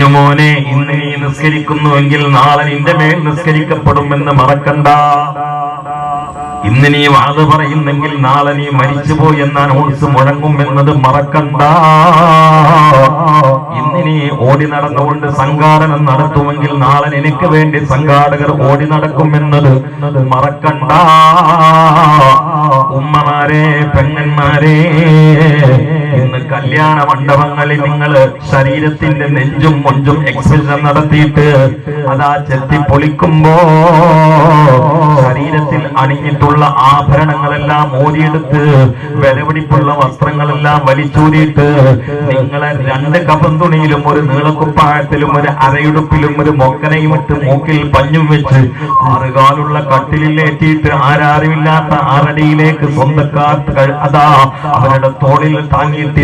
പൊന്നുമോനെ ഇന്ന് നീ നിസ്കരിക്കുന്നുവെങ്കിൽ നാളെ നിന്റെ മേൽ നിസ്കരിക്കപ്പെടുമെന്ന് മറക്കണ്ട. ഇന്ന് നീ വാത് പറയുന്നെങ്കിൽ നാളെ നീ മരിച്ചുപോയി എന്ന അനൗൺസ് മുഴങ്ങും എന്നത് മറക്കണ്ട. ഇന്ന് നീ ഓടി നടന്നുകൊണ്ട് സംഘാടനം നടത്തുമെങ്കിൽ നാളെ നിനക്ക് വേണ്ടി സംഘാടകർ ഓടി നടക്കുമെന്നത് മറക്കണ്ട. ഉമ്മമാരെ പെങ്ങന്മാരെ ഇന്ന് കല്യാണ മണ്ഡപങ്ങളിൽ നിങ്ങൾ ശരീരത്തിന്റെ നെഞ്ചും മൊഞ്ചും എക്സ്പ്രഷൻ നടത്തിയിട്ട് അതാ ചെത്തി പൊളിക്കുമ്പോ ശരീരത്തിൽ അണിഞ്ഞിട്ടുള്ള ആഭരണങ്ങളെല്ലാം ഓരിയെടുത്ത് വിലപിടിപ്പുള്ള വസ്ത്രങ്ങളെല്ലാം വലിച്ചൂരിയിട്ട് നിങ്ങളെ രണ്ട് കപ്പം തുണിയിലും ഒരു നീളക്കുപ്പായത്തിലും ഒരു അരയുടുപ്പിലും ഒരു മൊക്കനയും ഇട്ട് മൂക്കിൽ പഞ്ഞും വെച്ച് ആറുകാലുള്ള കട്ടിലിലേറ്റിയിട്ട് ആരാരുമില്ലാത്ത ആറടിയിലേക്ക് സ്വന്തക്കാർ കഴി- അതാ അവരുടെ തോളിൽ താങ്ങിയിട്ട്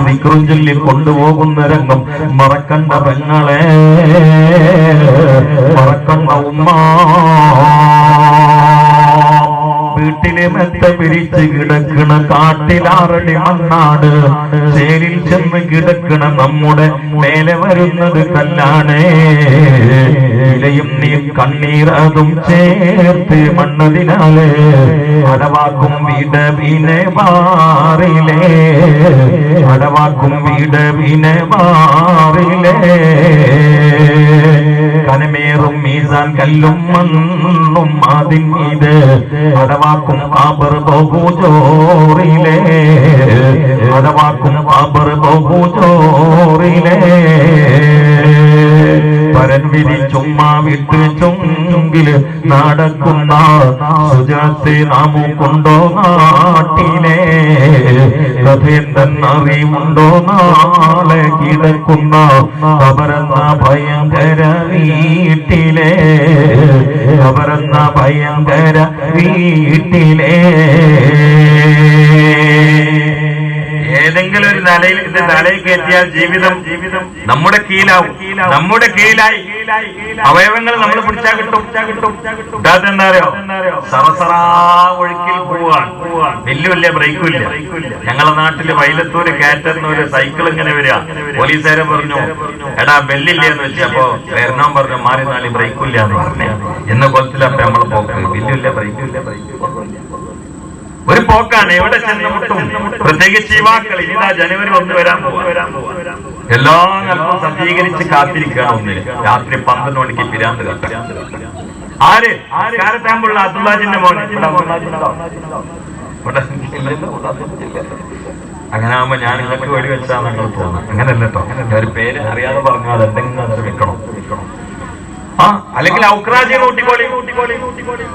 ചൊല്ലി കൊണ്ടുപോകുന്ന രംഗം. മറക്കണ്ട പെങ്ങളെ മറക്കണ്ട ഉമ്മ. വീട്ടിലെ മെത്ത പിരിച്ച് കിടക്കണ കാട്ടിലാറടി മണ്ണാട്. ചേരിൽ ചെന്ന് കിടക്കണ നമ്മുടെ മേലെ വരുന്നത് കല്ലാണ്. ഇലയും നീ കണ്ണീർ അതും ചേർത്ത് മണ്ണതിനാല്. അടവാക്കും വീട് പിന്നെ മാറിലേ അടവാക്കും വീട് പിന്നെ മാറിലേ കനമേറും മീസാൻ കല്ലും മണ്ണും അതിൻ ഇത് അടവാക്കും ആബർ ബഹുചോറിലെ അടവാക്കും ആബർ ബഹുജോറിലേ പരൻ വിധി ചുമ്മാ വിട്ട് ചുങ്കിൽ നടക്കുന്ന സുജാത്തെ നാമു കൊണ്ടോ നാട്ടിലെ കഥയെന്തെന്നറിവുണ്ടോ നാളെ കിടക്കുന്ന അവരെന്ന ഭയങ്കര വീട്ടിലെ അവരെന്ന ഭയങ്കര വീട്ടിലെ ഏതെങ്കിലും ഒരു നിലയിൽ ഇത് നിലയിൽ കയറ്റിയാൽ ജീവിതം ജീവിതം നമ്മുടെ കീഴിലാവും. നമ്മുടെ കീഴിലായി. അവയവങ്ങൾ നമ്മൾ പിടിച്ചാൽ കിട്ടും. എന്താ അറിയോ? സറസറാ ഒഴുക്കിൽ പോവാണ് വലിയ ഇല്ല. ഞങ്ങളെ നാട്ടിൽ വൈലത്തൂര് കാറ്ററിനൊരു സൈക്കിൾ ഇങ്ങനെ വരിക. പോലീസുകാരെ പറഞ്ഞു എടാ ബെല്ലില്ല എന്ന് വെച്ചപ്പോ വരണം പറഞ്ഞു മാറി നാളി ഇല്ല എന്ന് പറഞ്ഞു. എന്ന കൊലത്തിലപ്പോ നമ്മൾ പോക്ക്. വലിയ വലിയ ബ്രേക്കും ഇല്ല. ബ്രേക്കും ഒരു പോക്കാണ്. എവിടെ ചെന്ന് മുട്ടും പ്രത്യേകിച്ച് യുവാക്കൾ ഇനിതാ ജനുവരി ഒന്ന് വരാൻ പോവാ. എല്ലാ നൽകും സജ്ജീകരിച്ച് കാത്തിരിക്കുകയാണ് ഒന്നിന് രാത്രി പന്ത്രണ്ട് മണിക്ക് പിരാന്ത് കത്ത ആര്? കാരത്താമ്പുള്ള അബ്ദുല്ലാജിന്റെ മോൻ. അങ്ങനെ ആകുമ്പോ ഞാൻ നിങ്ങൾക്ക് വഴി വെച്ചാൽ നിങ്ങൾ തോന്നുന്നു അങ്ങനല്ല കേട്ടോ ഒരു പേര് അറിയാതെ പറഞ്ഞു അത് എന്തെങ്കിലും അത് വെക്കണം. ആ അല്ലെങ്കിൽ ഔക്രാജി കൂട്ടിക്കോളി കൂട്ടിക്കോളി കൂട്ടിക്കോളി.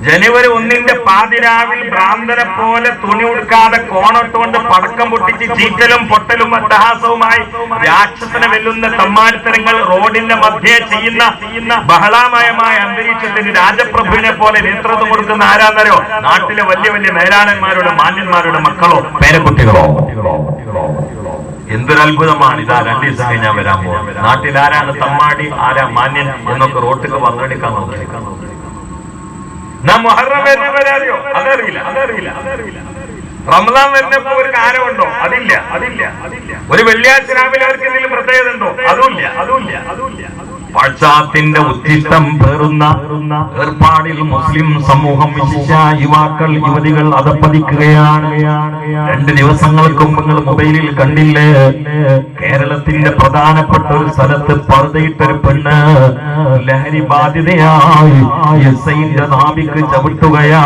ജനുവരി ഒന്നിന്റെ പാതിരാവിൽ ഭ്രാന്തനെ പോലെ തുണി ഉടുക്കാതെ കോണട്ടുകൊണ്ട് പടക്കം പൊട്ടിച്ച് ചീറ്റലും പൊട്ടലും അട്ടഹാസവുമായി രാക്ഷസനെ വെല്ലുന്ന സമ്മാനത്തരങ്ങൾ റോഡിന്റെ മധ്യേ ചെയ്യുന്ന ബഹളാമയമായ അന്തരീക്ഷത്തിന് രാജപ്രഭുവിനെ പോലെ നേതൃത്വം കൊടുക്കുന്ന ആരാന്നറിയോ? നാട്ടിലെ വലിയ വലിയ മേലാളന്മാരുടെ മാന്യന്മാരുടെ മക്കളോ പേരക്കുട്ടികളോ? എന്തൊരു അത്ഭുതമാണ് ഇതാ രണ്ടു ദിവസം കഴിഞ്ഞാൽ വരാൻ പോകുന്നത്. നാട്ടിൽ ആരാണ് തമ്മാടി ആരാ മാന്യൻ എന്നൊക്കെ റോട്ടിൽ വന്നെടുക്കാൻ നോക്കി നാം മുഹറം വരുന്നവരെ അറിയോ? അതറിയില്ല അതറിയില്ല അതറിയില്ല. റമദാൻ വരുന്നപ്പോ ഒരു കാരമുണ്ടോ അതില്ല അതില്ല അതില്ല. ഒരു വെള്ളിയാഴ്ച രാവിലെ അവർക്ക് എന്തെങ്കിലും പ്രത്യേകത ഉണ്ടോ? അതുമില്ല അതുമില്ല അതുമില്ല പാശ്ചാത്യന്റെ ഉദ്ദിഷ്ടം പേറുന്ന ഏർപ്പാടിൽ മുസ്ലിം സമൂഹം വിശിച്ച യുവാക്കൾ യുവതികൾ അതപ്പതിക്കുകയാണ്. രണ്ട് ദിവസങ്ങൾക്ക് മുമ്പ് നിങ്ങൾ മൊബൈലിൽ കണ്ടില്ലേ? കേരളത്തിന്റെ പ്രധാനപ്പെട്ട ഒരു സ്ഥലത്ത് പറുതയിട്ടൊരു പെണ്ണ് ലഹരി ബാധിതയായി എസ് ഐന്റെ നാവിക്ക് ചവിട്ടുകയാ.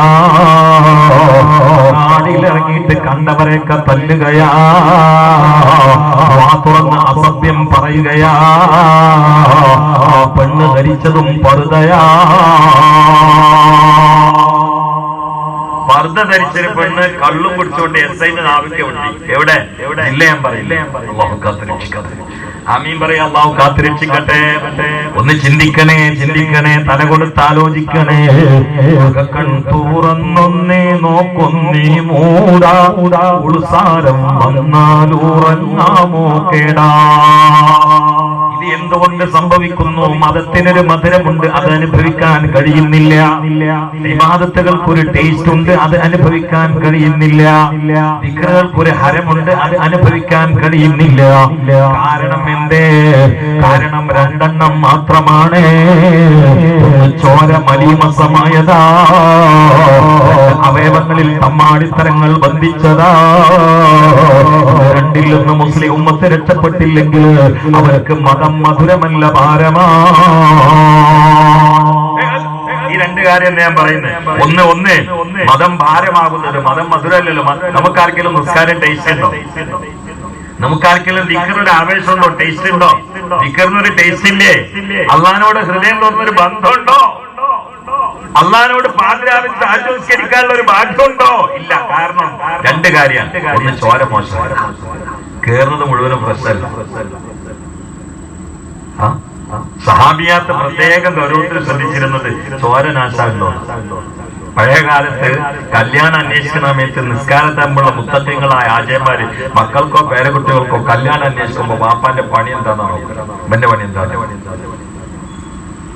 കണ്ടവരെയൊക്കെ തല്ലുകയാ. തുറന്ന് അസത്യം പറയുകയാ. പെണ്ണ് ധരിച്ചതും പറുതയാ പർദ്ദ ധരിച്ചൊരു പെണ്ണ് കള്ളും കുടിച്ചുകൊണ്ട് എസ് ഐന്റെ നാവിക്കുണ്ട് എവിടെ? എവിടെ ഇല്ല ഞാൻ പറയില്ല. ഞാൻ കാത്തുരക്ഷിക്കട്ടെ ആമീൻ പറയാ അള്ളാഹു കാത്തിരക്ഷിക്കട്ടെ. ഒന്ന് ചിന്തിക്കണേ ചിന്തിക്കണേ തല കൊടുത്ത് ആലോചിക്കണേ. കൺ തുറന്നൊന്നേ നോക്കൊന്നേ മൂടാ. ഉൾസാരം വന്നാലൂറന്നാമോ കേടാ. ഇത് എന്ത് എന്തുകൊണ്ട് സംഭവിക്കുന്നു? മതത്തിനൊരു മധുരമുണ്ട് അത് അനുഭവിക്കാൻ കഴിയുന്നില്ല. വിവാദത്തുകൾക്കൊരു ടേസ്റ്റ് ഉണ്ട് അത് അനുഭവിക്കാൻ കഴിയുന്നില്ല. വിഗ്രഹങ്ങൾക്കൊരു ഹരമുണ്ട് അത് അനുഭവിക്കാൻ കഴിയുന്നില്ല. കാരണം എന്തേ? കാരണം രണ്ടെണ്ണം മാത്രമാണ്. ചോര മലീമസമായതാ. അവയവങ്ങളിൽ തമ്മാടിത്തരങ്ങൾ ബന്ധിച്ചതാ. രണ്ടിൽ നിന്ന് മുസ്ലിം ഉമ്മത്ത് രക്ഷപ്പെട്ടില്ലെങ്കിൽ അവർക്ക് മതം മധുരമല്ല ഭാരമാ. ഈ രണ്ട് കാര്യം ഞാൻ പറയുന്നത് ഒന്ന് ഒന്ന് മതം ഭാരമാകുന്നത് മതം മധുരമല്ലല്ലോ. നമുക്കാർക്കെങ്കിലും നിസ്കാരം ടേസ്റ്റ് ഉണ്ടോ? നമുക്കാർക്കെങ്കിലും ദിക്കറിന്റെ ആവേശമുണ്ടോ? ടേസ്റ്റ് ഉണ്ടോ? ദിക്കറിനൊരു ടേസ്റ്റ് ഇല്ലേ? അള്ളഹാനോട് ഹൃദയം തോന്നുന്നൊരു ബന്ധമുണ്ടോ? അള്ളഹാനോട് പാതിരാവിൽ ആശ്വസ്കരിക്കാനുള്ള ഒരു ഭാഗ്യമുണ്ടോ? ഇല്ല. കാരണം രണ്ട് കാര്യമാണ്. ഒന്ന് ചോര മോശം കേറുന്നത് മുഴുവനും പ്രശ്നമല്ല? സഹാബിയാത്ത് പ്രത്യേകം ഗൗരവത്തിൽ ശ്രദ്ധിച്ചിരുന്നത് ചോരനാശാണ്ടോ പഴയകാലത്ത് കല്യാണം അന്വേഷിക്കുന്ന സമയത്ത് നിസ്കാരത്തമ്പുള്ള മുത്തത്യങ്ങളായ ആചയന്മാര് മക്കൾക്കോ പേരക്കുട്ടികൾക്കോ കല്യാണം അന്വേഷിക്കുമ്പോ വാപ്പാന്റെ പണി എന്താണെന്ന് നോക്കുന്നത് ഇവന്റെ പണി എന്താണ്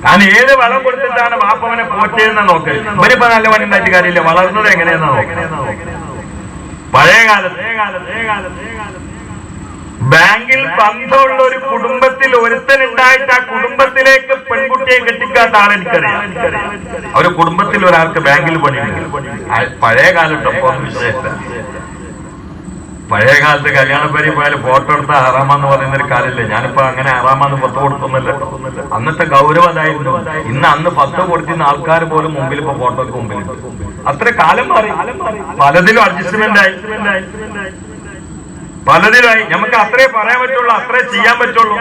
കാരണം ഏത് വളം കൊടുത്തിട്ടാണ് വാപ്പവനെ പോറ്റിയെന്ന് നോക്ക്. ഇവരിപ്പോ നല്ല പണി ഉണ്ടായിട്ട് കാര്യമില്ല. വളർന്നത് എങ്ങനെയാണെന്ന് നോക്കുന്നത് പഴയ കാലത്ത് ബാങ്കിൽ ബന്ധമുള്ള ഒരു കുടുംബത്തിൽ ഒരുത്തൻ ഉണ്ടായിട്ട് ആ കുടുംബത്തിലേക്ക് പെൺകുട്ടിയെ കെട്ടിക്കാത്ത ആൾ എനിക്കറിയാം. ആ ഒരു കുടുംബത്തിൽ ഒരാൾക്ക് ബാങ്കിൽ പണി പഴയ കാലത്ത് പഴയ കാലത്ത് കല്യാണ പരി പോയാലും ഫോട്ടോ എടുത്ത ആറാമെന്ന് പറയുന്ന ഒരു കാലില്ല? ഞാനിപ്പോ അങ്ങനെ ആറാമെന്ന് പത്ത് കൊടുക്കുന്നില്ല അന്നത്തെ ഗൗരവം അതായിരുന്നു. ഇന്ന് അന്ന് പത്ത് കൊടുക്കുന്ന ആൾക്കാർ പോലും മുമ്പിൽ ഇപ്പൊ ഫോട്ടോക്ക് മുമ്പിൽ അത്ര കാലം മാറി. പലതിലും അഡ്ജസ്റ്റ്മെന്റ് ആയി. പലതിലായി നമുക്ക് അത്രേ പറയാൻ പറ്റുള്ളൂ അത്രേ ചെയ്യാൻ പറ്റുള്ളൂ.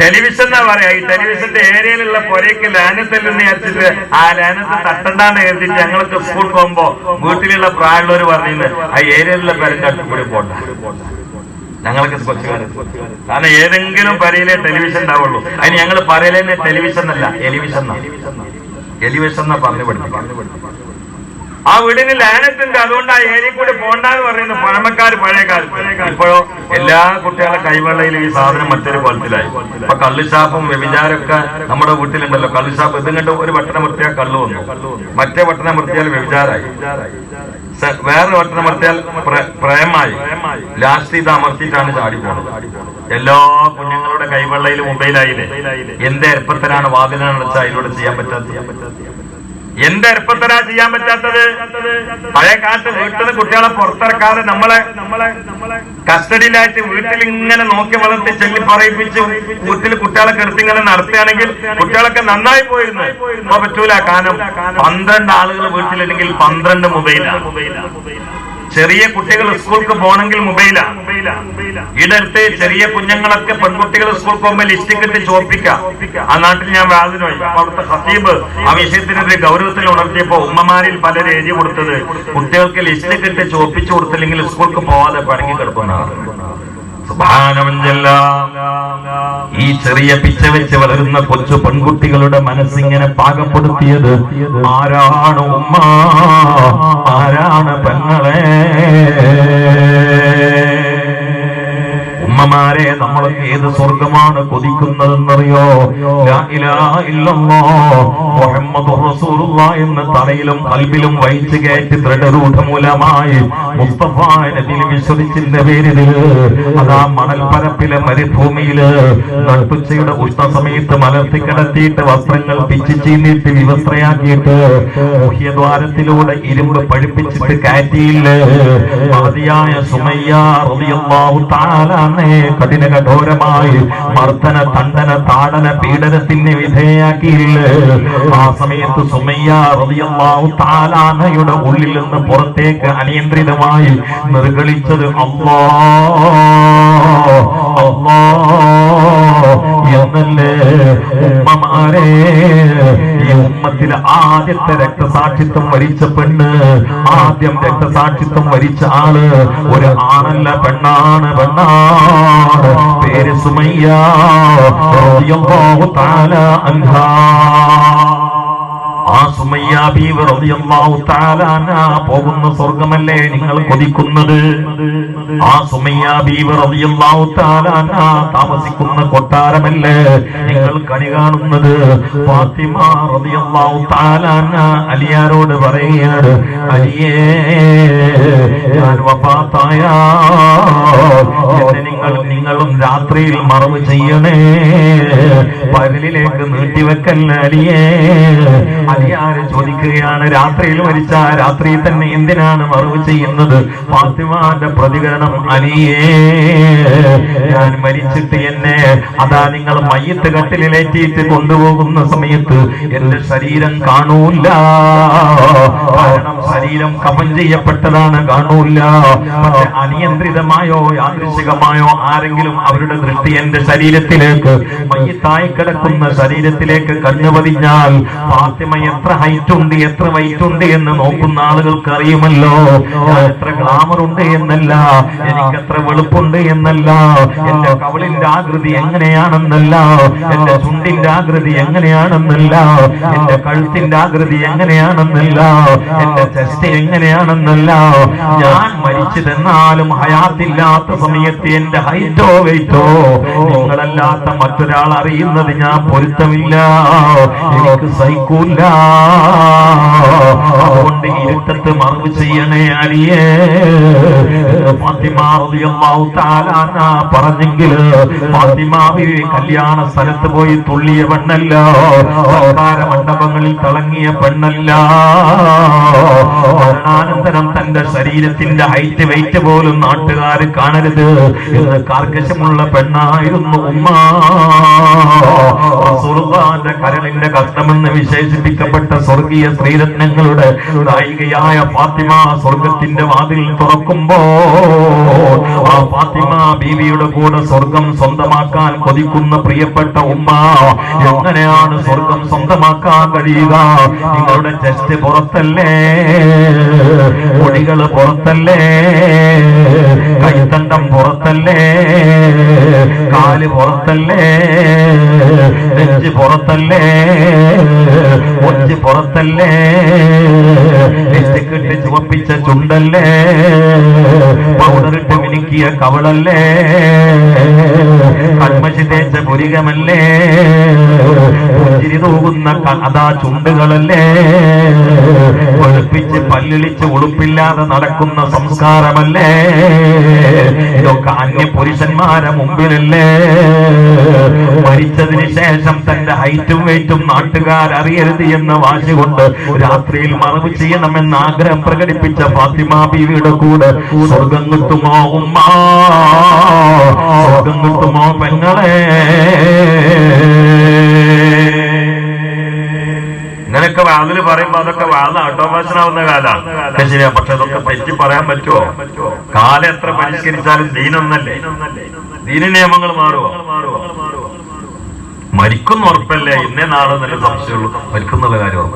ടെലിവിഷൻ എന്നാ പറയാ? ഈ ടെലിവിഷന്റെ ഏരിയയിലുള്ള പുരയ്ക്ക് ലാനത്തല്ലെന്ന് വിചാരിച്ചിട്ട് ആ ലാനത്ത് തട്ടണ്ടാന്ന് കരുതിട്ട് ഞങ്ങളൊക്കെ സ്കൂൾ പോകുമ്പോ വീട്ടിലുള്ള പ്രായമുള്ളവർ പറഞ്ഞിരുന്നു ആ ഏരിയയിലുള്ള അടുത്ത് കൂടി പോട്ടെ ഞങ്ങൾക്ക് കാരണം ഏതെങ്കിലും പരയിലെ ടെലിവിഷൻ ഉണ്ടാവുള്ളൂ. അതിന് ഞങ്ങൾ പറയലേ ടെലിവിഷൻ അല്ല എലിവിഷൻ എലിവിഷൻ എന്നാ പറഞ്ഞു പഠിപ്പിക്കും ആ വീടിന് ലാനത്തുണ്ട് അതുകൊണ്ട് ആ ഏരിയ കൂടി പോണ്ടെന്ന് പറയുന്നത് പഴമക്കാർ പഴയ കാലത്ത്. ഇപ്പോഴോ എല്ലാ കുട്ടികളുടെ കൈവെള്ളയിലും ഈ സാധനം മറ്റൊരു കോലത്തിലായി. അപ്പൊ കള്ളുഷാപ്പും വ്യഭിചാരമൊക്കെ നമ്മുടെ വീട്ടിലുണ്ടല്ലോ. കള്ളുഷാപ്പ് ഇതും കണ്ട് ഒരു പട്ടണം വൃത്തിയാൽ കള്ളു വന്നു. മറ്റേ പട്ടണം വൃത്തിയാൽ വ്യഭിചാരായി. വേറെ പട്ടണം വൃത്തിയാൽ പ്ര- പ്രേമായി. ലാസ്റ്റ് ഇത് അമർത്തിയിട്ടാണ് ചാടി പോണത് എല്ലാ കുഞ്ഞുങ്ങളുടെ കൈവെള്ളയിലും മൊബൈലായില്ലേ എന്ത് എളുപ്പത്തിലാണ് വാതിലടച്ച അതിലൂടെ ചെയ്യാൻ പറ്റാത്തത്? എന്ത് എളുപ്പത്തരാ ചെയ്യാൻ പറ്റാത്തത്? പഴയ കാലത്ത് വീട്ടിൽ നിന്ന് കുട്ടികളെ പുറത്തിറക്കാതെ നമ്മളെ കസ്റ്റഡിയിലായിട്ട് വീട്ടിൽ ഇങ്ങനെ നോക്കി വളർത്തി ചെല്ലി പറയിപ്പിച്ച് വീട്ടിൽ കുട്ടികളെ കിടത്തി ഇങ്ങനെ നടത്തുകയാണെങ്കിൽ കുട്ടികളൊക്കെ നന്നായി പോയിരുന്നു. പറ്റൂല കാരണം പന്ത്രണ്ട് ആളുകൾ വീട്ടിലുണ്ടെങ്കിൽ പന്ത്രണ്ട് മൊബൈലാണ്. ചെറിയ കുട്ടികൾ സ്കൂൾക്ക് പോകണമെങ്കിൽ മൊബൈലാണ് ഇടത്തെ ചെറിയ കുഞ്ഞുങ്ങളൊക്കെ പെൺകുട്ടികൾ സ്കൂൾ പോകുമ്പോൾ ലിസ്റ്റ് കിട്ടി ചോപ്പിക്കാം ആ നാട്ടിൽ ഞാൻ വ്യാജനായി അവിടുത്തെ ഹസീബ് ആ വിഷയത്തിനെതിരെ ഗൗരവത്തിൽ ഉണർത്തിയപ്പോ ഉമ്മമാരിൽ പലരും എഴുതി കൊടുത്തത് കുട്ടികൾക്ക് ലിസ്റ്റ് കിട്ടി ചോപ്പിച്ചു കൊടുത്തില്ലെങ്കിൽ സ്കൂൾക്ക് പോവാതെ പടങ്ങി കിടക്കുന്നതാണ്. ഈ ചെറിയ പിച്ച വെച്ച് വളരുന്ന കൊച്ചു പെൺകുട്ടികളുടെ മനസ്സിങ്ങനെ പാകപ്പെടുത്തിയത് ആരാണ് ഉമ്മ? ആരാണ് പെങ്ങളെ? ഉമ്മമാരെ നമ്മളൊക്കെ ഏത് സ്വർഗമാണ് കൊതിക്കുന്നതെന്നറിയോ? എന്ന് തലയിലും കൽബിലും വഹിച്ചു കയറ്റി ദൃഢരൂഢമൂലമായി മുസ്തഫ വിശ്വസിച്ചിന്റെ പേരിൽ അതാ മണൽപ്പരപ്പിലെ മരുഭൂമിയിൽ നട്ടുച്ചയുടെ ഉഷ്ണ സമയത്ത് മലർത്തി കിടത്തിയിട്ട് വസ്ത്രങ്ങൾ പിച്ചു ചീന്നിട്ട് വിവസ്ത്രയാക്കിയിട്ട് മുഹ്യദ്വാരത്തിലൂടെ ഇരുമ്പ് പഴിപ്പിച്ചിട്ട് കയറ്റിയില്ലേ മതിയായ സുമയ്യ തആല അന്നേ കഠിന കഠോരമായി മർദ്ദന തണ്ടന താടന പീഡനത്തിന് വിധേയാക്കിയില്ല? ആ സമയത്ത് സുമയ്യ റളിയല്ലാഹു തആല അന്നയുടെ ഉള്ളിൽ നിന്ന് പുറത്തേക്ക് അനിയന്ത്രിതമായി നിർഗളിച്ചത് അല്ലാ അല്ലാ എന്നല്ലേ? ഉമ്മമാരെ ഈ ഉമ്മത്തിലെ ആദ്യത്തെ രക്തസാക്ഷിത്വം വരിച്ച പെണ്ണ് ആദ്യം രക്തസാക്ഷിത്വം വരിച്ച ആൾ ഒരു ആണല്ല പെണ്ണാണ് പെണ്ണാണ് പേര് സുമയ്യ അൻഹാ. ആ സുമയ്യ ബീവി റളിയല്ലാഹു തആല അൻഹാ പോകുന്ന സ്വർഗമല്ലേ നിങ്ങൾ കൊതിക്കുന്നത്? ആ സുമയ്യ ബീവി റളിയല്ലാഹു തആല അൻഹാ താമസിക്കുന്ന കൊട്ടാരമല്ലേ നിങ്ങൾ കണി കാണുന്നത്? ഫാത്തിമ അലിയാരോട് പറയുകയാണ് അലിയേ ഞാൻ വപ്പാത്തായ നിങ്ങൾ നിങ്ങളും രാത്രിയിൽ മറവ് ചെയ്യണേ പകലിലേക്ക് നീട്ടിവെക്കല്ല അലിയേ? അലിയാര് ചോദിക്കുകയാണ് രാത്രിയിൽ മരിച്ച രാത്രി തന്നെ എന്തിനാണ് മറവ് ചെയ്യുന്നത്? ഫാത്തിമാന്റെ പ്രതികരണം അലിയേ ഞാൻ മരിച്ചിട്ട് എന്നെ അതാ നിങ്ങൾ മയ്യത്ത് കട്ടിലേറ്റിയിട്ട് കൊണ്ടുപോകുന്ന സമയത്ത് എന്റെ ശരീരം കാണൂല. കാരണം ശരീരം കപം ചെയ്യപ്പെട്ടതാണ് കാണൂല അനിയന്ത്രിതമായോ യാദൃശികമായോ ആരെങ്കിലും അവരുടെ ദൃഷ്ടി എന്റെ ശരീരത്തിലേക്ക് മയ്യത്തായി കിടക്കുന്ന ശരീരത്തിലേക്ക് കണ്ണു പതിഞ്ഞാൽ ഫാത്തിമ എത്ര ഹൈറ്റ് ഉണ്ട് എത്ര വൈറ്റ് ഉണ്ട് എന്ന് നോക്കുന്ന ആളുകൾക്ക് അറിയുമല്ലോ. എത്ര ഗ്ലാമർ ഉണ്ട് എന്നല്ല എനിക്ക് എത്ര വെളുപ്പുണ്ട് എന്നല്ല എന്റെ കവളിന്റെ ആകൃതി എങ്ങനെയാണെന്നല്ല എന്റെ ചുണ്ടിന്റെ ആകൃതി എങ്ങനെയാണെന്നല്ല എന്റെ കഴുത്തിന്റെ ആകൃതി എങ്ങനെയാണെന്നല്ല എന്റെ ചെസ്റ്റ് എങ്ങനെയാണെന്നല്ല? ഞാൻ മരിച്ചതെന്നാലും ഹയാത്തില്ലാത്ത സമയത്ത് എന്റെ ഹൈറ്റോ വെയിറ്റോ നിങ്ങളല്ലാത്ത മറ്റൊരാൾ അറിയുന്നത് ഞാൻ പൊരുത്തമില്ല. എനിക്ക് സഹിക്കൂല. അതുകൊണ്ട് ഇരുട്ടത്ത് മറവ് ചെയ്യണേ അലിയേ പറഞ്ഞെങ്കിൽ ഫാത്തിമ ബീവി കല്യാണ സ്ഥലത്ത് പോയി തുള്ളിയ പെണ്ണല്ല. സർക്കാര മണ്ഡപങ്ങളിൽ തിളങ്ങിയ പെണ്ണല്ല. മരണാനന്തരം തന്റെ ശരീരത്തിന്റെ ഹൈറ്റ് വെയിറ്റ് പോലും നാട്ടുകാർ കാണരുത്. കാർക്കശമുള്ള പെണ്ണായിരുന്നു ഉമ്മ. കരളിന്റെ കഷ്ടമെന്ന് വിശേഷിപ്പിക്കപ്പെട്ട സ്വർഗീയ സ്ത്രീരത്നങ്ങളുടെ നായികയായ ഫാത്തിമ സ്വർഗത്തിന്റെ വാതിൽ തുറക്കുമ്പോ ആ ഫാത്തിമ ബീവിയുടെ കൂടെ സ്വർഗം സ്വന്തമാക്കാൻ കൊതിക്കുന്ന പ്രിയപ്പെട്ട ഉമ്മ എങ്ങനെയാണ് സ്വർഗം സ്വന്തമാക്കാൻ കഴിയുക? നിങ്ങളുടെ ചെസ്റ്റ് പുറത്തല്ലേ? മുടികൾ പുറത്തല്ലേ? കൈത്തണ്ടം പുറത്തല്ലേ? കാൽ പുറത്തല്ലേ? നെഞ്ച് പുറത്തല്ലേ? ഒഞ്ച് പുറത്തല്ലേ? നെറ്റിക്കിട്ട് ചുവപ്പിച്ച ചുണ്ടല്ലേ? പൗഡറിട്ട് മിനുക്കിയ കവളല്ലേ? കൺമശി തേച്ച പുരികമല്ലേ? പുഞ്ചിരി തൂകുന്ന അതാ ചുണ്ടുകളല്ലേ? വെളുപ്പിച്ച് പല്ലിളിച്ച് ഉളുപ്പില്ലാതെ നടക്കുന്ന സംസ്കാരമല്ലേ? ഇതൊക്കെ അന്യ പുരുഷന്മാരെ മുമ്പിലല്ലേ? മരിച്ചതിന് ശേഷം തന്റെ ഹൈറ്റും വെയിറ്റും നാട്ടുകാർ അറിയരുത് എന്ന വാശി കൊണ്ട് രാത്രിയിൽ മറവ് ചെയ്യണമെന്ന് ആഗ്രഹം പ്രകടിപ്പിച്ച ഫാത്തിമ ബീവിയുടെ കൂടെ സ്വർഗം കിട്ടുമോ ഉമ്മ? സ്വർഗം കിട്ടുമോ പെങ്ങളെ? ഇങ്ങനെയൊക്കെ വാതിൽ പറയുമ്പോ അതൊക്കെ വാദം ഓട്ടോമാഷനാവുന്ന കാലാണ് ശരിയാ. പക്ഷെ അതൊക്കെ തെറ്റി പറയാൻ പറ്റുമോ കാലം എത്ര പരിഷ്കരിച്ചാലും ദീനൊന്നല്ലേ? ദീന നിയമങ്ങൾ മാറുമോ മരിക്കുന്ന ഉറപ്പല്ലേ? ഇന്നേ നാളെ നല്ല സംശയമുള്ളൂ. മരിക്കുന്നുള്ള കാര്യം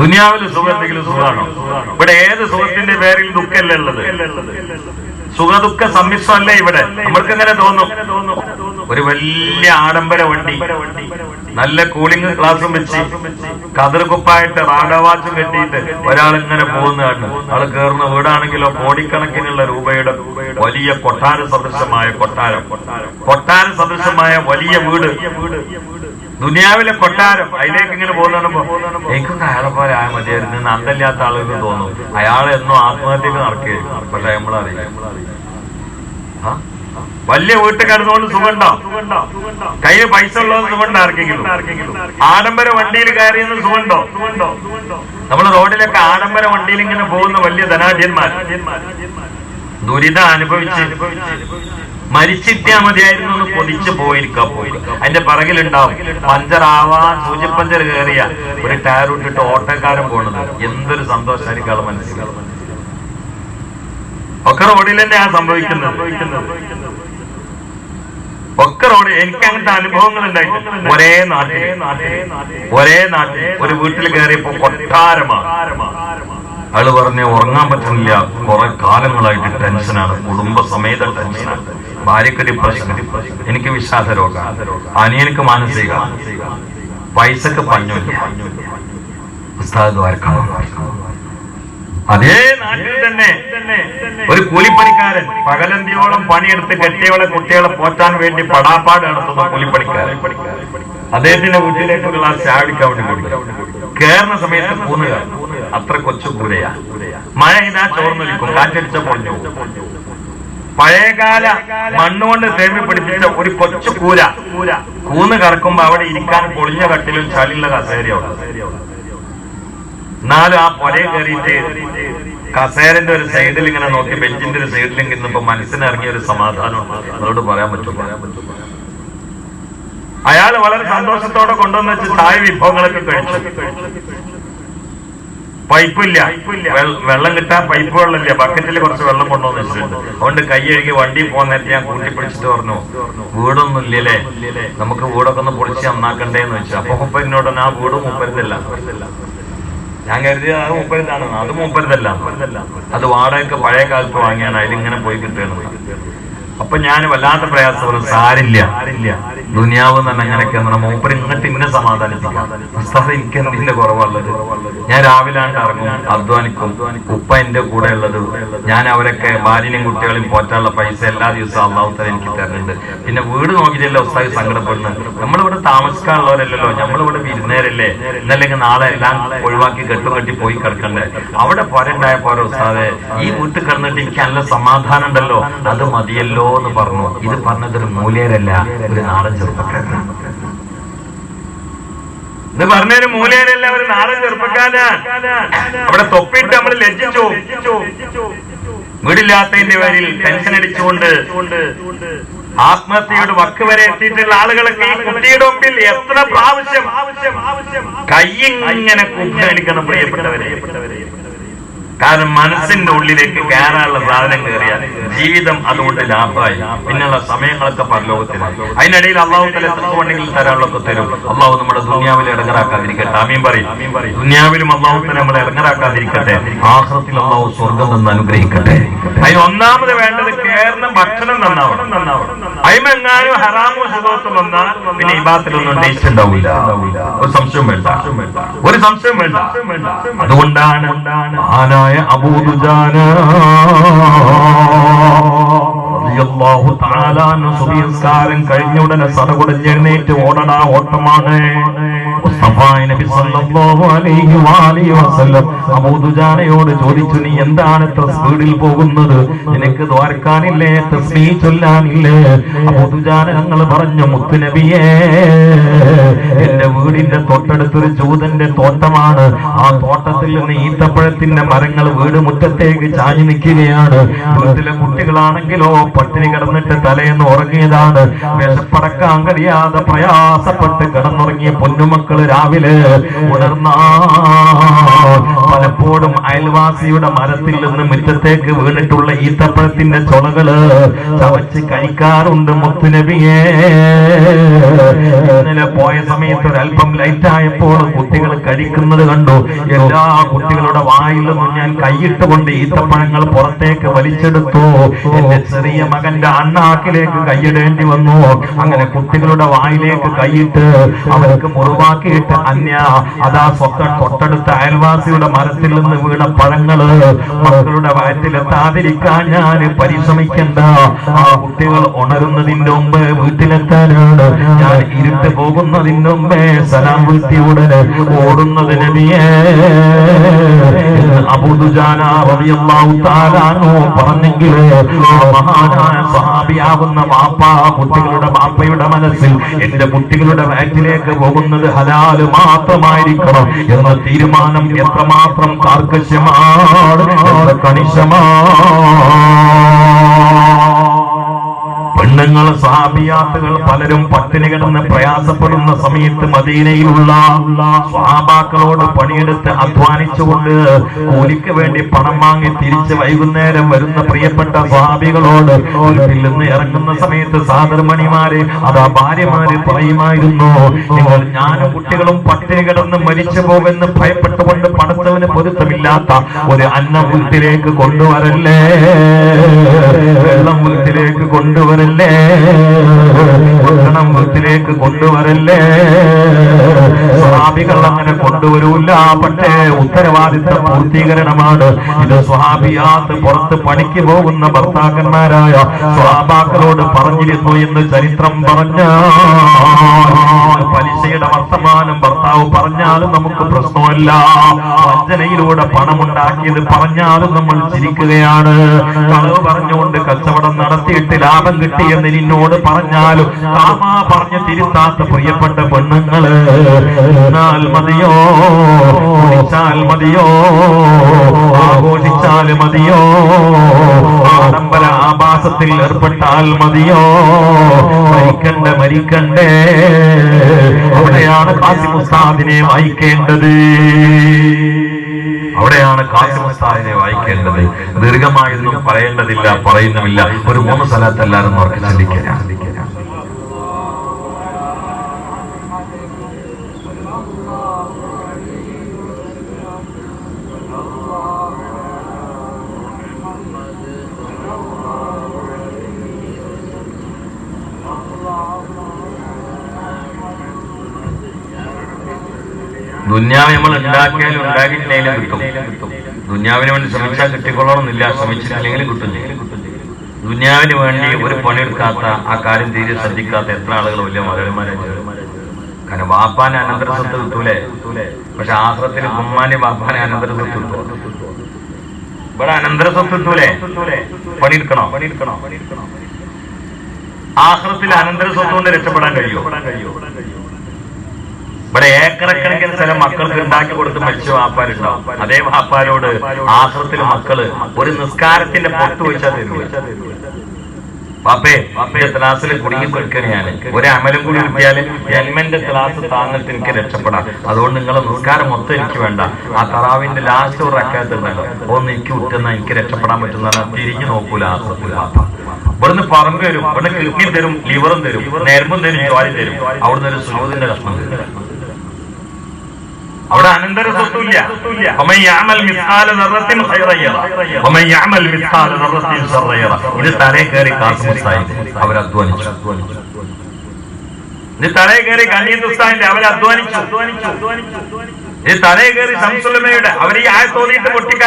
ദുനിയാവിൽ സുഖം എന്തെങ്കിലും സുഖമാണോ? ഇവിടെ ഏത് സുഖത്തിന്റെ പേരിൽ ദുഃഖല്ലേ ഉള്ളത്? സുഖദുഃഖ സമ്മിശ്രമല്ലേ ഇവിടെ? നമ്മൾക്ക് എങ്ങനെ തോന്നും? ഒരു വലിയ ആഡംബര വണ്ടി. നല്ല കൂളിംഗ് ക്ലാസ്സും വെച്ച് കതിർ കുപ്പായിട്ട് റാഡവാച്ചും കെട്ടിയിട്ട് ഒരാൾ ഇങ്ങനെ പോകുന്നതാണ് ആൾ കയറുന്ന വീടാണെങ്കിലോ കോടിക്കണക്കിനുള്ള രൂപയുടെ വലിയ കൊട്ടാര സദൃശമായ കൊട്ടാരം. കൊട്ടാര സദൃശമായ വലിയ വീട്. ദുനിയാവിലെ കൊട്ടാരം. അതിലേക്ക് ഇങ്ങനെ പോകുന്നപ്പോ എനിക്കൊക്കെ അയാളെ പോലെ ആയ മതിയായിരുന്നു. എന്ന് അന്തല്ലാത്ത ആളുകൾക്ക് തോന്നും. അയാൾ എന്നോ ആത്മഹത്യക്ക് നടക്കുകയായിരിക്കും പക്ഷെ നമ്മളറിയാം. ആ? വലിയ വീട്ടുകാരുന്നോണ്ട് സുഖണ്ടോ കയ്യിൽ പൈസ ഉള്ളത് സുഖണ്ടോ ആർക്കെങ്കിലും? ആഡംബര വണ്ടിയിൽ കയറിയെന്ന് സുഖണ്ടോ നമ്മൾ റോഡിലൊക്കെ ആഡംബര വണ്ടിയിൽ ഇങ്ങനെ പോകുന്ന വലിയ ധനാഢ്യന്മാർ. ദുരിതം അനുഭവിച്ച് മരിച്ചിട്ടാ മതിയായിരുന്നു എന്ന് പൊതിച്ച് പോയിരിക്കാ പോയി. അതിന്റെ പിറകിലുണ്ടാവും. പഞ്ചറാവാ സൂചിപ്പഞ്ചർ കയറിയ. ഒരു ടയർ ഇട്ടിട്ട് ഓട്ടക്കാരൻ പോണത്. എന്തൊരു സന്തോഷമായിരിക്കും മനസ്സിലാവും ഒക്കെ റോഡിൽ തന്നെയാണ് സംഭവിക്കുന്നത്. ഒക്കെ റോഡ് എനിക്ക് അങ്ങനത്തെ അനുഭവങ്ങൾ ഉണ്ടായിട്ടുണ്ട്. ഒരേ നാട്ടിൽ ഒരേ നാട്ടിൽ ഒരു വീട്ടിൽ കയറിയപ്പോ കൊട്ടാരമാണ് അയാൾ പറഞ്ഞ് ഉറങ്ങാൻ പറ്റുന്നില്ല. കുറെ കാലങ്ങളായിട്ട് ടെൻഷനാണ്. കുടുംബസമേത ടെൻഷനാണ്. ഭാര്യക്ക് ഡിപ്രഷൻ എനിക്ക് വിശ്വാസ രോഗമാണ് അനിയനക്ക് മാനസിക. പൈസക്ക് പഞ്ഞില്ല ഉസ്താദ് ദ്വാരക്കണം അതേ നാട്ടിൽ തന്നെ ഒരു കൂലിപ്പണിക്കാരൻ പകലന്തിയോളം പണിയെടുത്ത് കെട്ടിയവളെ കുട്ടികളെ പോറ്റാൻ വേണ്ടി പടാപ്പാട് നടത്തുന്ന കൂലിപ്പണിക്കാരൻ. അദ്ദേഹത്തിന്റെ വീട്ടിലേക്ക് ഒരു ഗ്ലാസ് ചായ കുടിക്കാൻ വേണ്ടി സമയത്ത് കൂന്നുക അത്ര കൊച്ചു കൂരയാ. മഴ ഇതാ ചോർന്നൊലിക്കും കാറ്റടിച്ച പൊളിഞ്ഞു പഴയകാല മണ്ണുകൊണ്ട് തേമി പിടിപ്പിച്ച ഒരു കൊച്ചു കൂര. കൂന്ന് കറക്കുമ്പോ അവിടെ ഇരിക്കാൻ പൊളിഞ്ഞ കട്ടിലും ചളിയുള്ള കസേരയോടെ എന്നാലും ആ പൊലയെ കയറിയിട്ട് കസേരന്റെ ഒരു സൈഡിൽ ഇങ്ങനെ നോക്കി ബെഞ്ചിന്റെ ഒരു സൈഡിൽ ഇന്നിപ്പോ മനസ്സിനിറങ്ങിയ ഒരു സമാധാനം അതോട് പറയാൻ പറ്റും അയാൾ വളരെ സന്തോഷത്തോടെ കൊണ്ടുവന്ന് വെച്ച് ചായ വിഭവങ്ങളൊക്കെ കഴിച്ചു. പൈപ്പില്ല. വെള്ളം കിട്ടാൻ പൈപ്പ് വെള്ളമില്ല. ബക്കറ്റിൽ കുറച്ച് വെള്ളം കൊണ്ടുവന്ന് വെച്ചിട്ടുണ്ട്. അതുകൊണ്ട് കൈ കഴുകി വണ്ടി പോകുന്നേരത്ത് ഞാൻ കൂട്ടി പിടിച്ചിട്ട് പറഞ്ഞു വീടൊന്നും ഇല്ലല്ലേ നമുക്ക് വീടൊക്കെ ഒന്ന് പൊളിച്ച് നന്നാക്കണ്ടേന്ന് വെച്ചു. അപ്പൊ മുപ്പ ആ വീട് മുപ്പരുതല്ല ഞാൻ കരുതി അത് മുപ്പരുതാണ് അത് മൂപ്പരത്തല്ല അത് വാടകയ്ക്ക് പഴയ കാലത്ത് വാങ്ങിയാണ് അതിലിങ്ങനെ പോയി കിട്ടുകയാണ് അപ്പൊ ഞാൻ വല്ലാത്ത പ്രയാസം പറഞ്ഞു സാരില്ല. ദുനിയാവ് തന്നെ അങ്ങനെയൊക്കെ മൂപ്പര് ഇങ്ങോട്ട് ഇങ്ങനെ സമാധാനിപ്പിക്കാം. എനിക്ക് എന്തിന്റെ കുറവുള്ളത്. ഞാൻ രാവിലെ ഇറങ്ങും അധ്വാനിക്കും. ഉപ്പ എന്റെ കൂടെ ഉള്ളത്. ഞാൻ അവരൊക്കെ ഭാര്യനെയും കുട്ടികളെയും പോറ്റാനുള്ള പൈസ എല്ലാ ദിവസവും അള്ളാഹുത്തല എനിക്ക് തരുന്നുണ്ട്. പിന്നെ വീട് നോക്കിയിട്ടല്ലേ ഉസ്താദ് സങ്കടപ്പെടുന്നത് നമ്മളിവിടെ താമസിക്കാനുള്ളവരല്ലല്ലോ. നമ്മളിവിടെ വിരുന്നേരല്ലേ? എന്നല്ലെങ്കിൽ നാളെ എല്ലാം ഒഴിവാക്കി കെട്ടും കെട്ടി പോയി കിടക്കണ്ടേ? അവിടെ പോരണ്ടായ പോരെ ഉസ്താദെ. ഈ വീട്ടിൽ കിടന്നിട്ട് എനിക്ക് നല്ല സമാധാനം ഉണ്ടല്ലോ. അത് മതിയല്ലോ എന്ന് പറഞ്ഞു. ഇത് പറഞ്ഞത് ഒരു മൂലേരല്ല ഒരു നാടൻ ചെറുപ്പക്കാരൻ ഇത് പറഞ്ഞൊരു മൂലേരല്ല ഒരു നാടൻ ചെറുപ്പക്കാരൻ അവിടെ തൊപ്പിട്ട് നമ്മൾ ലജ്ജിച്ചു. വീടില്ലാത്തതിന്റെ പേരിൽ ടെൻഷൻ അടിച്ചുകൊണ്ട് ആത്മഹത്യയുടെ വക്ക് വരെ എത്തിയിട്ടുള്ള ആളുകളൊക്കെ ഈ കുട്ടിയുടെ മുമ്പിൽ എത്ര പ്രാവശ്യം കൈ ഇങ്ങനെ അടിക്കണം പ്രിയപ്പെട്ടവരെ. കാരണം മനസ്സിന്റെ ഉള്ളിലേക്ക് കയറാനുള്ള സാധനം കയറിയാൽ ജീവിതം അതുകൊണ്ട് ലാഭമായി. പിന്നെയുള്ള സമയങ്ങളൊക്കെ പരലോകത്തിലാണ്. അതിനിടയിൽ അള്ളാഹു തല തക്കുണ്ടെങ്കിൽ തരാനുള്ളൊക്കെ തരും. അള്ളാഹു നമ്മുടെ ദുനിയാവിൽ ഇടങ്ങറാക്കാതിരിക്കട്ടെ. അമീൻ പറയും. ദുനിയാവിലും അള്ളാഹു തല നമ്മളെ ഇടങ്ങറാക്കാതിരിക്കട്ടെ. ആഹ്ലത്തിൽ അള്ളാഹു സ്വർഗം തന്ന് അനുഗ്രഹിക്കട്ടെ. അതിന് ഒന്നാമത് വേണ്ടത് കേരളം ഭക്ഷണം നന്നാവണം. അതിമെങ്ങാനും ഹറാമോ സുഖത്തും വന്നാൽ പിന്നെ ഇബാത്തിലൊന്നും ടേസ്റ്റ് ഉണ്ടാവില്ല ഒരു സംശയം വേണ്ട. ഒരു സംശയം വേണ്ട. അതുകൊണ്ടാണ് ആനായ അബൂദുജാന സംസ്കാരം കഴിഞ്ഞ ഉടനെ സടകുടഞ്ഞെഴുന്നേറ്റ് ഓടണ ഓട്ടമാണ്. മുസ്തഫായ നബി സല്ലല്ലാഹു അലൈഹി വസല്ലം ചോദിച്ചു നീ എന്താണ് ഇത്ര സ്പീഡിൽ പോകുന്നത്? നിനക്ക് ദ്വാരക്കാനില്ലേ? തസ്ബീഹ് ചൊല്ലാനില്ലേ? അബൂദുജാന ഞങ്ങൾ പറഞ്ഞു മുത്തുനബിയേ എന്റെ വീടിന്റെ തൊട്ടടുത്തൊരു ജൂതന്റെ തോട്ടമാണ്. ആ തോട്ടത്തിൽ നിന്ന് ഈത്തപ്പഴത്തിന്റെ മരങ്ങൾ വീട് മുറ്റത്തേക്ക് ചാഞ്ഞു നിൽക്കുകയാണ്. വീട്ടിലെ കുട്ടികളാണെങ്കിലോ പട്ടിണി കിടന്നിട്ട് തലേന്ന് ഉറങ്ങിയതാണ്. വിശപ്പടക്കാൻ കഴിയാതെ പ്രയാസപ്പെട്ട് കിടന്നുറങ്ങിയ പൊന്നുമക്കൾ രാവിലെ പലപ്പോഴും അയൽവാസിയുടെ മരത്തിൽ നിന്ന് മുറ്റത്തേക്ക് വീണിട്ടുള്ള ഈത്തപ്പഴത്തിന്റെ ചുളകൾ ചവച്ച് കഴിക്കാറുണ്ട് മുത്തുനബിയെ. ഇന്നലെ പോയ സമയത്ത് ഒരല്പം ലൈറ്റ് ആയപ്പോൾ കുട്ടികൾ കഴിക്കുന്നത് കണ്ടു. എല്ലാ കുട്ടികളുടെ വായിൽ നിന്നും ഞാൻ കൈയിട്ടുകൊണ്ട് ഈത്തപ്പഴങ്ങൾ പുറത്തേക്ക് വലിച്ചെടുത്തു. എന്റെ ചെറിയ മകന്റെ അണ്ണാക്കിലേക്ക് കൈയിടേണ്ടി വന്നു. അങ്ങനെ കുട്ടികളുടെ വായിലേക്ക് കൈയിട്ട് അവർക്ക് മുറിവാക്കിയിട്ട് അന്യ അതാ സ്വത്ത തൊട്ടടുത്ത അയൽവാസിയുടെ മരത്തിൽ നിന്ന് വീണ പഴങ്ങൾ മക്കളുടെ വയറ്റിലെത്താതിരിക്കാൻ ഞാൻ പരിശ്രമിക്കണ്ട. ആ കുട്ടികൾ ഉണരുന്നതിന്റെ മുമ്പ് വീട്ടിലെത്താനാണ്. ഞാൻ ഇരുട്ട് പോകുന്നതിന്റെ മുമ്പേ സലാം വീട്ടി ഉടനെ നബിയേ. ആ മഹാനായ സഹാബിയാവുന്ന കുട്ടികളുടെ വാപ്പയുടെ മനസ്സിൽ എന്റെ കുട്ടികളുടെ വയറ്റിലേക്ക് പോകുന്നത് ഹലാൽ മാത്രമായിരിക്കണം എന്ന തീരുമാനം എത്രമാത്രം കാർക്കശ്യമാണ് കണിശമാണ്? പെണ്ണുങ്ങൾ സഹാബിയാത്തുകൾ പലരും പട്ടിണി കിടന്ന് പ്രയാസപ്പെടുന്ന സമയത്ത് മദീനയിലുള്ള സഹാബാക്കളോട് പണിയെടുത്ത് അധ്വാനിച്ചുകൊണ്ട് കൂലിക്ക് വേണ്ടി പണം വാങ്ങി തിരിച്ച് വൈകുന്നേരം വരുന്ന പ്രിയപ്പെട്ട സഹാബികളോട് നിന്ന് ഇറങ്ങുന്ന സമയത്ത് സാദർമണിമാര് അതാ ഭാര്യമാര് പറയുമായിരുന്നു നിങ്ങൾ ഞാനും കുട്ടികളും പട്ടിണി കിടന്ന് മരിച്ചു പോകുമെന്ന് ഭയപ്പെട്ടുകൊണ്ട് പണത്തവന് പൊരുത്തമില്ലാത്ത ഒരു അന്നം വീട്ടിലേക്ക് കൊണ്ടുവരല്ലേ? വെള്ളം വീട്ടിലേക്ക് കൊണ്ടുവരല്ലേ? ഭക്ഷണം വീട്ടിലേക്ക് കൊണ്ടുവരല്ലേ? സ്വാഭികൾ അങ്ങനെ കൊണ്ടുവരൂല്ല പക്ഷേ ഉത്തരവാദിത്ത പൂർത്തീകരണമാണ്. ഇത് സ്വാഭിയാത്ത് പുറത്ത് പണിക്ക് പോകുന്ന ഭർത്താക്കന്മാരായ സ്വാഭാക്കളോട് പറഞ്ഞിരുന്നു എന്ന് ചരിത്രം പറഞ്ഞ പലിശയുടെ വർത്തമാനം ഭർത്താവ് പറഞ്ഞാലും നമുക്ക് പ്രശ്നമല്ല. വഞ്ചനയിലൂടെ പണമുണ്ടാക്കിയത് പറഞ്ഞാലും നമ്മൾ ചിരിക്കുകയാണ്. കളവ് പറഞ്ഞുകൊണ്ട് കച്ചവടം നടത്തിയിട്ട് ലാഭം കിട്ടിയെന്ന് നിന്നോട് പറഞ്ഞാലും കാമാ പറഞ്ഞ് തിരുത്താത്ത പ്രിയപ്പെട്ട പെണ്ണുങ്ങൾ എന്നാൽ മതിയോ? കുടിച്ചാൽ മതിയോ? ആഘോഷിച്ചാൽ മതിയോ? ആഡംബര ആഭാസത്തിൽ ഏർപ്പെട്ടാൽ മതിയോ? മരിക്കണ്ട മരിക്കണ്ടേ? അവിടെയാണ് കാസിമുസ്താദിനെ വായിക്കേണ്ടത്? അവിടെയാണ് കാസിം വായിക്കേണ്ടത്. ദീർഘമായൊന്നും പറയേണ്ടതില്ല പറയുന്നുമില്ല. ഒരു മൂന്ന് സ്ഥലത്തല്ലാതെ അവർക്ക് ചിന്തിക്കാൻ ചിന്തിക്കാം ദുന്യാവ് നമ്മൾ ഉണ്ടാക്കിയാലും ഉണ്ടാക്കിയിട്ടില്ലെങ്കിലും കിട്ടും. ദുന്യാവിന് വേണ്ടി ശ്രമിച്ചാൽ കിട്ടിക്കൊള്ളണമെന്നില്ല ശ്രമിച്ചിട്ടില്ലെങ്കിലും കിട്ടും ചെയ്യും. ദുന്യാവിന് വേണ്ടി ഒരു പണിയെടുക്കാത്ത ആ കാര്യം തീരെ ശ്രദ്ധിക്കാത്ത എത്ര ആളുകൾ വലിയ മലയാളിമാരെ കാരണം വാപ്പാനെ അനന്തര സ്വത്ത് കിട്ടൂലേ? പക്ഷെ ആശ്രത്തിന് ഉമ്മാന്റെ വാപ്പാനെ അനന്തര സ്വത്ത് കിട്ടും ഇവിടെ അനന്തര സ്വത്ത് കിട്ടൂലേ? പണിയെടുക്കണോ? പണിയെടുക്കണോ ആശ്രത്തിൽ അനന്തര സ്വത്ത് കൊണ്ട് രക്ഷപ്പെടാൻ കഴിയുമോ ഇവിടെ ഏക്കറക്കണക്കിന് സ്ഥലം മക്കൾക്ക് ഉണ്ടാക്കി കൊടുത്ത് മരിച്ച വാപ്പാരുണ്ടാവും. അതേ വാപ്പാരോട് ആശ്രത്തിൽ മക്കൾ ഒരു നിസ്കാരത്തിന്റെ പുറത്ത് വെച്ചാൽ പാപ്പേ പാപ്പയെ ക്ലാസ്സിൽ കുടുങ്ങി കൊടുക്കണ ഞാൻ ഒരു അമലും കൂടി കിട്ടിയാൽ ജന്മന്റെ ക്ലാസ് താന്നിട്ട് എനിക്ക് രക്ഷപ്പെടാം. അതുകൊണ്ട് നിങ്ങളെ നിസ്കാരം മൊത്തം എനിക്ക് വേണ്ട. ആ തറാവിന്റെ ലാസ്റ്റ് ഒരു അക്കാത്തുണ്ടല്ലോ ഒന്ന് എനിക്ക് വിട്ടുന്ന എനിക്ക് രക്ഷപ്പെടാൻ പറ്റുന്ന തിരിഞ്ഞു നോക്കൂല ആശ്രത്തിൽ പാപ്പ ഇവിടുന്ന് പറമ്പ് തരും ഇവിടുന്ന് കിഡ്നി തരും ലിവറും തരും നെരമ്പും തരും ജോലി തരും. അവിടുന്ന് ഒരു സുനോദിന്റെ കഷ്ണം തരും. അവിടെ അനന്തര സ്വത്തുമില്ല. ഇത് കയറി അവരധ്വാനിച്ചു സംസുലമയുടെ അവർ ഈ ആഴ്ച തോന്നിയിട്ട് പൊട്ടിക്കാൻ